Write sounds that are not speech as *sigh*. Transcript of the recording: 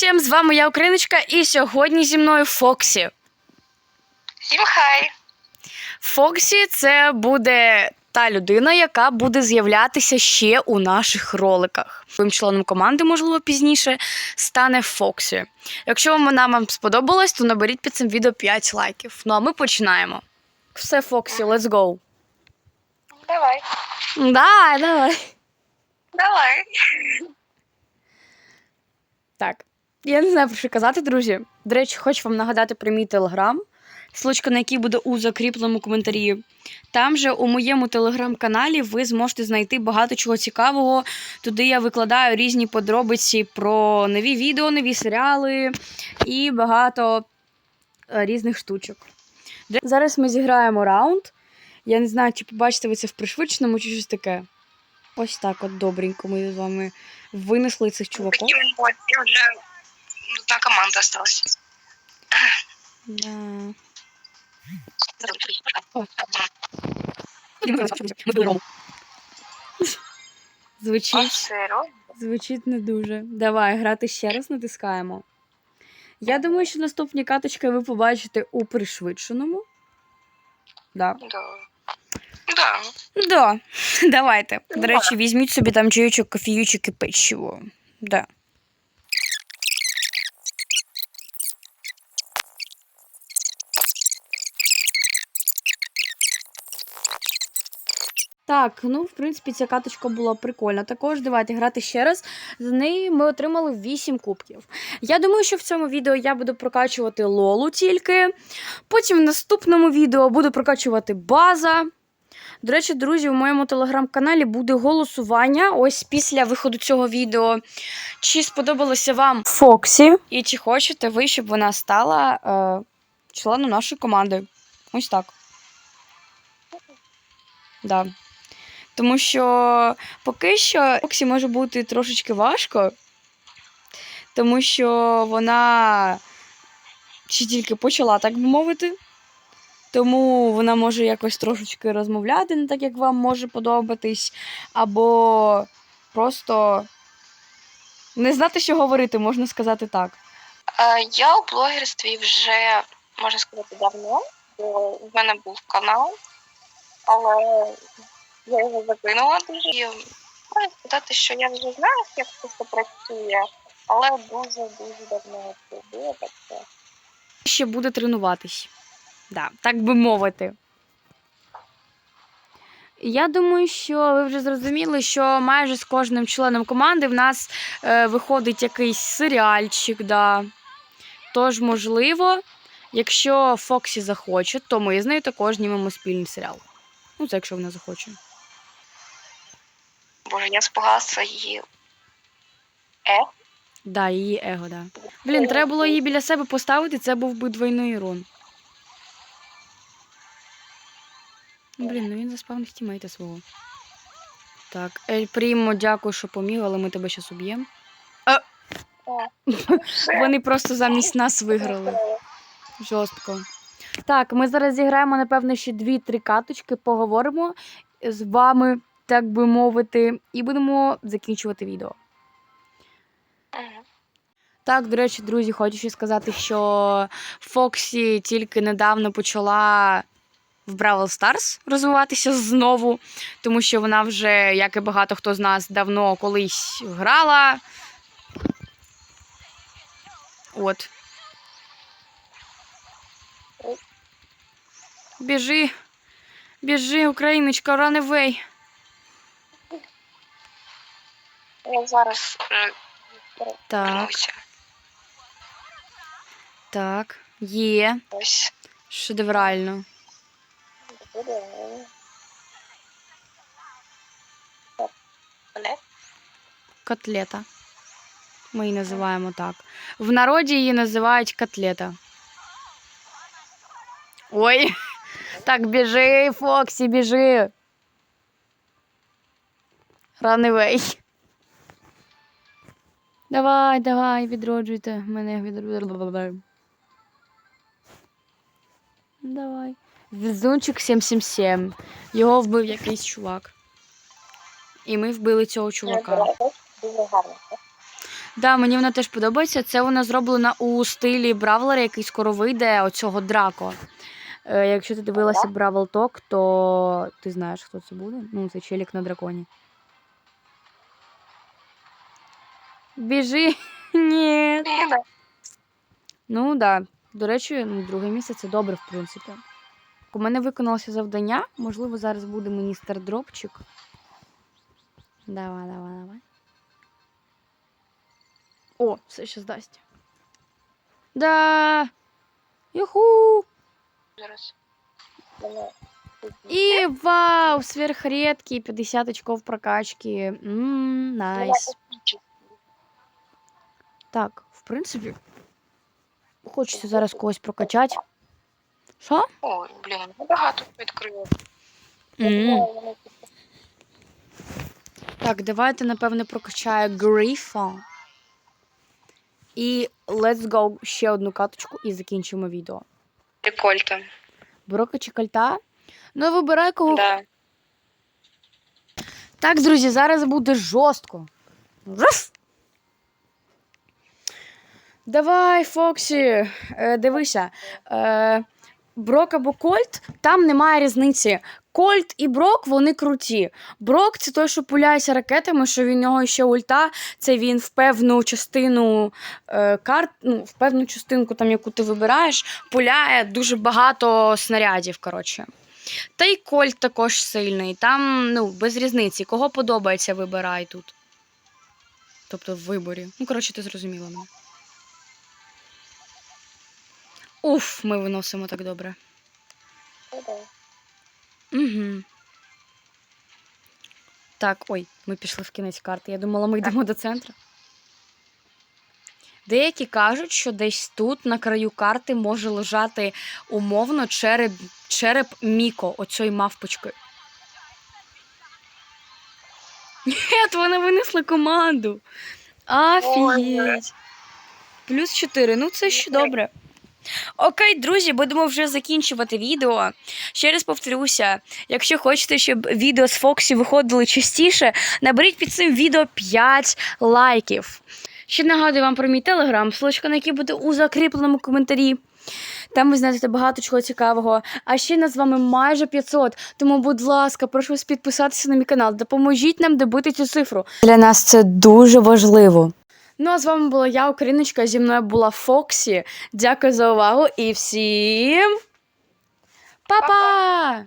всім, з вами я Україночка, і сьогодні зі мною Фоксі. Всім хай! Фоксі це буде та людина, яка буде з'являтися ще у наших роликах. Своїм членом команди, можливо, пізніше стане Фоксі. Якщо вона вам сподобалась, то наберіть під цим відео 5 лайків. Ну а ми починаємо. Все, Фоксі, let's go. Давай. Давай, давай. Давай. Так. Я не знаю, про що казати, друзі. До речі, хочу вам нагадати про мій телеграм, ссылочка на який буде у закріпленому коментарі. Там же у моєму телеграм-каналі ви зможете знайти багато чого цікавого. Туди я викладаю різні подробиці про нові відео, нові серіали і багато е, різних штучок. Зараз ми зіграємо раунд. Я не знаю, чи побачите ви це в пришвидшеному, чи щось таке. Ось так, от добренько ми з вами винесли цих чуваків. Одна команда осталась. Да. Звучить, звучить не дуже. Давай, грати ще раз натискаємо. Я думаю, що наступні каточки ви побачите у пришвидшеному. Да. Да. Да. Да. *laughs* Давайте. До речі, візьміть собі там чайочок, кофійочок і печиво. Да. Так, ну, в принципі, ця каточка була прикольна. Також давайте грати ще раз. За неї ми отримали 8 кубків. Я думаю, що в цьому відео я буду прокачувати Лолу тільки. Потім в наступному відео буду прокачувати база. До речі, друзі, у моєму телеграм-каналі буде голосування ось після виходу цього відео. Чи сподобалося вам Фоксі? І чи хочете ви, щоб вона стала е, членом нашої команди? Ось так. Да. Тому що поки що Фоксі може бути трошечки важко, тому що вона ще тільки почала, так би мовити. Тому вона може якось трошечки розмовляти, не так, як вам може подобатись, або просто не знати, що говорити, можна сказати так. Е, Я у блогерстві вже, можна сказати, давно, бо в мене був канал, але я його закинула дуже. І можна сказати, що я вже знаю, як це все працює, але дуже-дуже давно це було так що. Ще буде тренуватись. Да, так би мовити. Я думаю, що ви вже зрозуміли, що майже з кожним членом команди в нас е, виходить якийсь серіальчик. Да. Тож, можливо, якщо Фоксі захоче, то ми з нею також знімемо спільний серіал. Ну, це якщо вона захоче. Боже, я спугався її. Е? Да, її его, да. Блін, треба було її біля себе поставити, це був би двойний урон. Ну, Блін, ну він заспавнив тімейта свого. Так, Ель Прімо, дякую, що поміг, але ми тебе зараз уб'ємо. Вони просто замість нас виграли. Жорстко. Так, ми зараз зіграємо, напевно, ще дві-три каточки, поговоримо з вами, так би мовити, і будемо закінчувати відео. Так, до речі, друзі, хочу ще сказати, що Фоксі тільки недавно почала в Бравл Старс розвиватися знову, тому що вона вже, як і багато хто з нас, давно колись грала. От. Біжи, біжи, Україночка, run Я зараз е, Так, так, є. Ось. Шедеврально. Котлета. Ми її називаємо так. В народі її називають котлета. Ой. *laughs* Так, біжи, Фоксі, біжи. Раневей. Давай, давай, відроджуйте мене відроджуйте. Давай. Везунчик 777. Його вбив якийсь чувак. І ми вбили цього чувака. Дуже гарно. Да, мені вона теж подобається. Це вона зроблена у стилі Бравлера, який скоро вийде оцього Драко. Е, якщо ти дивилася Бравл Ток, то ти знаєш, хто це буде. Ну, це челік на драконі. Біжи. *laughs* Ні. Ну да. До речі, ну, друге місце це добре, в принципі. У мене виконалося завдання. Можливо, зараз буде мені стардропчик. Давай, давай, давай. О, все ще здасть. Да. Юху! Зараз. І вау! Сверхредкий 50 очков прокачки. Ммм, найс. епічна. Так, в принципі. Хочеться зараз когось прокачати. Що? Ой, блін, багато відкрила. М. Так, давайте, напевне, прокачаю Грифа. І let's go ще одну каточку і закінчимо відео. Прикольно. Брока чи кальта? Ну, вибирай кого. Да. Так, друзі, зараз буде жорстко. Руф! Давай, Фоксі, е, дивися. Е, Брок або Кольт, там немає різниці. Кольт і Брок вони круті. Брок це той, що пуляється ракетами, що в нього ще ульта, це він в певну частину е, карт, ну, в певну частинку, там, яку ти вибираєш, пуляє дуже багато снарядів. коротше. Та й Кольт також сильний. Там, ну, без різниці. Кого подобається, вибирай тут. Тобто в виборі. Ну, коротше, ти зрозуміла мене. Уф, ми виносимо так добре. Угу. Так, ой, ми пішли в кінець карти. Я думала, ми йдемо до центру. Деякі кажуть, що десь тут, на краю карти, може лежати умовно череп, череп Міко, оцьої мавпочки. Ні, вони винесли команду. Афігеть. Плюс 4. Ну, це ще добре. Окей, друзі, будемо вже закінчувати відео. Ще раз повторюся, якщо хочете, щоб відео з Фоксі виходили частіше, наберіть під цим відео 5 лайків. Ще нагадую вам про мій телеграм, ссылочка на який буде у закріпленому коментарі. Там ви знайдете багато чого цікавого. А ще нас з вами майже 500. Тому, будь ласка, прошу вас підписатися на мій канал. Допоможіть нам добити цю цифру. Для нас це дуже важливо. Ну а з вами була я, Україночка. Зі мною була Фоксі. Дякую за увагу і всім. Па-па!